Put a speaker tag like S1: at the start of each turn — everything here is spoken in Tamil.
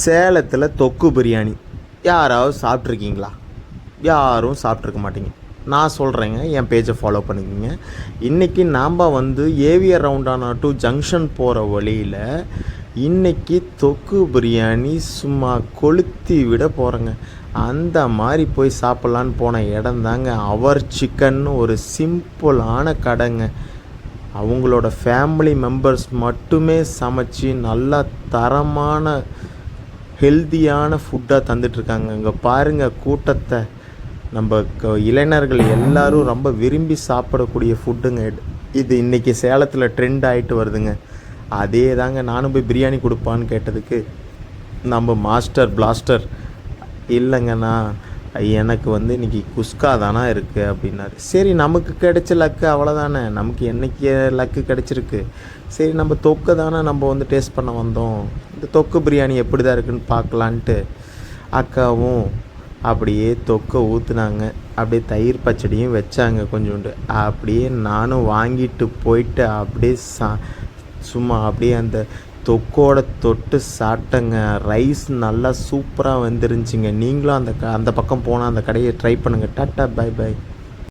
S1: சேலத்தில் தொக்கு பிரியாணி. யாராவது சாப்பிட்ருக்கீங்களா யாரும் சாப்பிட்ருக்க மாட்டீங்க. நான் சொல்கிறேங்க என் பேஜை ஃபாலோ பண்ணிக்கோங்க. இன்றைக்கி நாம் வந்து ஏவியர் ரவுண்டானா டு ஜங்ஷன் போகிற வழியில் இன்றைக்கி தொக்கு பிரியாணி சும்மா கொளுத்தி விட போகிறேங்க அந்த மாதிரி போய் சாப்பிட்லான்னு போன இடம் தாங்க அவர் சிக்கன்னு ஒரு சிம்பிளான கடைங்க. அவங்களோட ஃபேமிலி மெம்பர்ஸ் மட்டுமே சமைச்சு நல்லா தரமான ஹெல்தியான ஃபுட்டாக தந்துட்டுருக்காங்க இங்கே பாருங்கள் கூட்டத்தை நம்ம க- இளைஞர்கள் எல்லாரும் ரொம்ப விரும்பி சாப்பிடக்கூடிய ஃபுட்டுங்க இது. இது இன்றைக்கி சேலத்தில் ட்ரெண்ட் ஆகிட்டு வருதுங்க அதே தாங்க நானும் போய் பிரியாணி கொடுப்பான்னு கேட்டதுக்கு நம்ம மாஸ்டர் பிளாஸ்டர் இல்லைங்கண்ணா எனக்கு வந்து இன்னைக்கு குஸ்கா தானா இருக்குது அப்படின்னாரு. சரி நமக்கு கிடைச்ச லக்கு அவ்வளோதானே நமக்கு என்னைக்கு லக்கு கிடச்சிருக்கு? சரி நம்ம தொக்கை தானே நம்ம வந்து டேஸ்ட் பண்ண வந்தோம். இந்த தொக்கு பிரியாணி எப்படி தான் இருக்குன்னு பார்க்கலான்ட்டு அக்காவும் அப்படியே தொக்கை ஊற்றுனாங்க அப்படியே தயிர் பச்சடியும் வச்சாங்க கொஞ்சோண்டு. அப்படியே நானும் வாங்கிட்டு போயிட்டு அப்படியே சா சும்மா அப்படியே அந்த தொக்கோட தொட்டு சாப்பிட்டேங்க. ரைஸ் நல்லா சூப்பராக வந்துருந்துச்சிங்க. நீங்களும் அந்த க- அந்த பக்கம் போனால் அந்த கடையை ட்ரை பண்ணுங்கள் டாட்டா பை பை